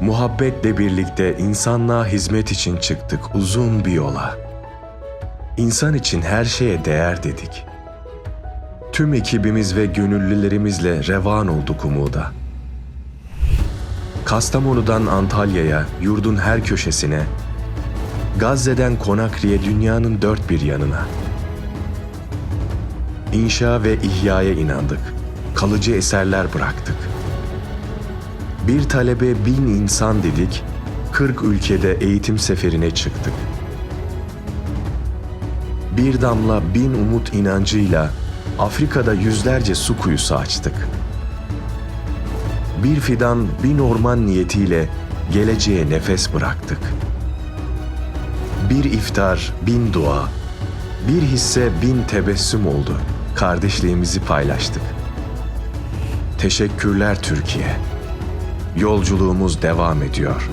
Muhabbetle birlikte insanlığa hizmet için çıktık uzun bir yola. İnsan için her şeye değer dedik. Tüm ekibimiz ve gönüllülerimizle revan olduk umuda. Kastamonu'dan Antalya'ya, yurdun her köşesine, Gazze'den Konakri'ye dünyanın dört bir yanına. İnşa ve ihyaya inandık. Kalıcı eserler bıraktık. Bir talebe bin insan dedik, 40 ülkede eğitim seferine çıktık. Bir damla bin umut inancıyla Afrika'da yüzlerce su kuyusu açtık. Bir fidan bin orman niyetiyle geleceğe nefes bıraktık. Bir iftar bin dua, bir hisse bin tebessüm oldu. Kardeşliğimizi paylaştık. Teşekkürler Türkiye. Yolculuğumuz devam ediyor.